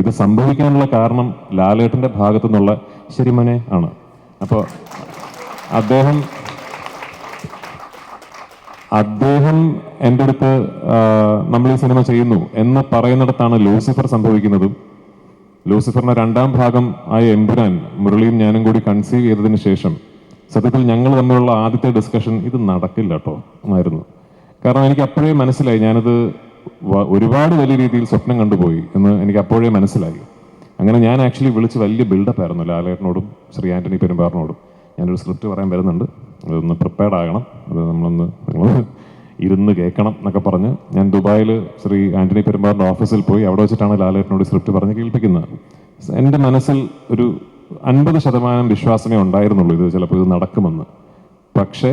ഇത് സംഭവിക്കാനുള്ള കാരണം ലാലേട്ടന്റെ ഭാഗത്തു നിന്നുള്ള ശരിമനെ ആണ്. അപ്പോൾ അദ്ദേഹം അദ്ദേഹം എന്റെ അടുത്ത് നമ്മൾ ഈ സിനിമ ചെയ്യുന്നു എന്ന് പറയുന്നിടത്താണ് ലൂസിഫർ സംഭവിക്കുന്നതും. ലൂസിഫറിന്റെ രണ്ടാം ഭാഗം ആയ എമ്പുരാൻ മുരളിയും ഞാനും കൂടി കൺസീവ് ചെയ്തതിന് ശേഷം സത്യത്തിൽ ഞങ്ങൾ തമ്മിലുള്ള ആദ്യത്തെ ഡിസ്കഷൻ ഇത് നടക്കില്ല കേട്ടോ എന്നായിരുന്നു. കാരണം എനിക്ക് അപ്പോഴേ മനസ്സിലായി ഞാനത് ഒരുപാട് വലിയ രീതിയിൽ സ്വപ്നം കണ്ടുപോയി എന്ന് എനിക്ക് അപ്പോഴേ മനസ്സിലായി. അങ്ങനെ ഞാൻ ആക്ച്വലി വിളിച്ച് വലിയ ബിൽഡപ്പ് ആയിരുന്നു ലാലേട്ടനോടും ശ്രീ ആന്റണി പെരുമ്പാറിനോടും. ഞാനൊരു സ്ക്രിപ്റ്റ് പറയാൻ വരുന്നുണ്ട്. അതൊന്ന് പ്രിപ്പയർഡ് ആകണം. അത് നമ്മളൊന്ന് നിങ്ങൾ ഇരുന്ന് കേൾക്കണം എന്നൊക്കെ പറഞ്ഞ് ഞാൻ ദുബായിൽ ശ്രീ ആന്റണി പെരുമ്പാറിന്റെ ഓഫീസിൽ പോയി അവിടെ വെച്ചിട്ടാണ് ലാലേട്ടനോട് സ്ക്രിപ്റ്റ് പറഞ്ഞ് കേൾപ്പിക്കുന്നത്. എന്റെ മനസ്സിൽ ഒരു അൻപത് ശതമാനം വിശ്വാസമേ ഉണ്ടായിരുന്നുള്ളൂ ഇത് ചിലപ്പോൾ ഇത് നടക്കുമെന്ന്. പക്ഷേ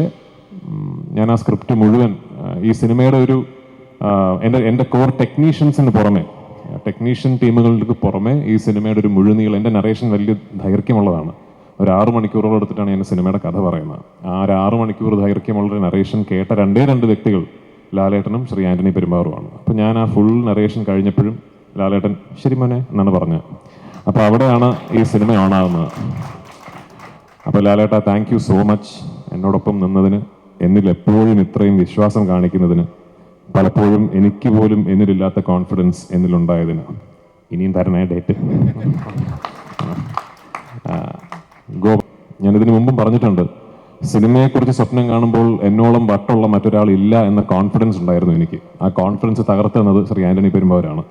ഞാൻ ആ സ്ക്രിപ്റ്റ് മുഴുവൻ ഈ സിനിമയുടെ ഒരു എന്റെ എന്റെ കോർ ടെക്നീഷ്യൻസിന് പുറമെ ടെക്നീഷ്യൻ ടീമുകൾക്ക് പുറമെ ഈ സിനിമയുടെ ഒരു മുഴുനീളം എന്റെ നറേഷൻ വലിയ ദൈർഘ്യമുള്ളതാണ്. ഒരു ആറ് മണിക്കൂറോളം എടുത്തിട്ടാണ് ഞാൻ സിനിമയുടെ കഥ പറയുന്നത്. ആ ഒരു ആറ് മണിക്കൂർ ദൈർഘ്യമുള്ള നറേഷൻ കേട്ട രണ്ടേ രണ്ട് വ്യക്തികൾ ലാലേട്ടനും ശ്രീ ആന്റണി പെരുമാറുമാണ് അപ്പോൾ ഞാൻ ആ ഫുൾ നറേഷൻ കഴിഞ്ഞപ്പോഴും ലാലേട്ടൻ ശരി മോനെ എന്നാണ് പറഞ്ഞത്. അപ്പോൾ അവിടെയാണ് ഈ സിനിമ ഓണാകുന്നത് അപ്പോൾ ലാലേട്ട താങ്ക് യു സോ മച്ച് എന്നോടൊപ്പം നിന്നതിന് എന്നിൽ എപ്പോഴും ഇത്രയും വിശ്വാസം കാണിക്കുന്നതിന് പലപ്പോഴും എനിക്ക് പോലും എന്നിലില്ലാത്ത കോൺഫിഡൻസ് എന്നിലുണ്ടായതിന്. ഇനിയും തരണേ ഡേറ്റ് ഗോ ഞാനിതിനു മുമ്പും പറഞ്ഞിട്ടുണ്ട്. സിനിമയെക്കുറിച്ച് സ്വപ്നം കാണുമ്പോൾ എന്നോളം വട്ടുള്ള മറ്റൊരാൾ ഇല്ല എന്ന കോൺഫിഡൻസ് ഉണ്ടായിരുന്നു എനിക്ക്. ആ കോൺഫിഡൻസ് തകർത്തുന്നത് ശ്രീ ആന്റണി പെരുമ്പവരാണ്.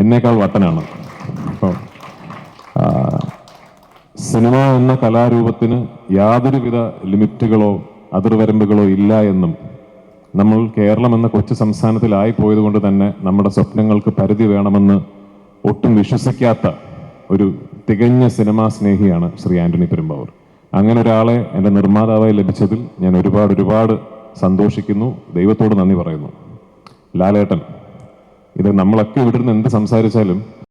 എന്നേക്കാൾ വട്ടനാണ്. അപ്പോൾ സിനിമ എന്ന കലാരൂപത്തിന് യാതൊരുവിധ ലിമിറ്റുകളോ അതിർവരമ്പുകളോ ഇല്ല എന്നും നമ്മൾ കേരളം എന്ന കൊച്ചു സംസ്ഥാനത്തിലായി പോയതുകൊണ്ട് തന്നെ നമ്മുടെ സ്വപ്നങ്ങൾക്ക് പരിധി വേണമെന്ന് ഒട്ടും വിശ്വസിക്കാത്ത ഒരു തികഞ്ഞ സിനിമാ സ്നേഹിയാണ് ശ്രീ ആന്റണി പെരുമ്പാവൂർ. അങ്ങനെ ഒരാളെ എന്റെ നിർമ്മാതാവായി ലഭിച്ചതിൽ ഞാൻ ഒരുപാട് ഒരുപാട് സന്തോഷിക്കുന്നു. ദൈവത്തോട് നന്ദി പറയുന്നു. ലാലേട്ടൻ ഇത് നമ്മളൊക്കെ ഇവിടുന്ന് എന്ത് സംസാരിച്ചാലും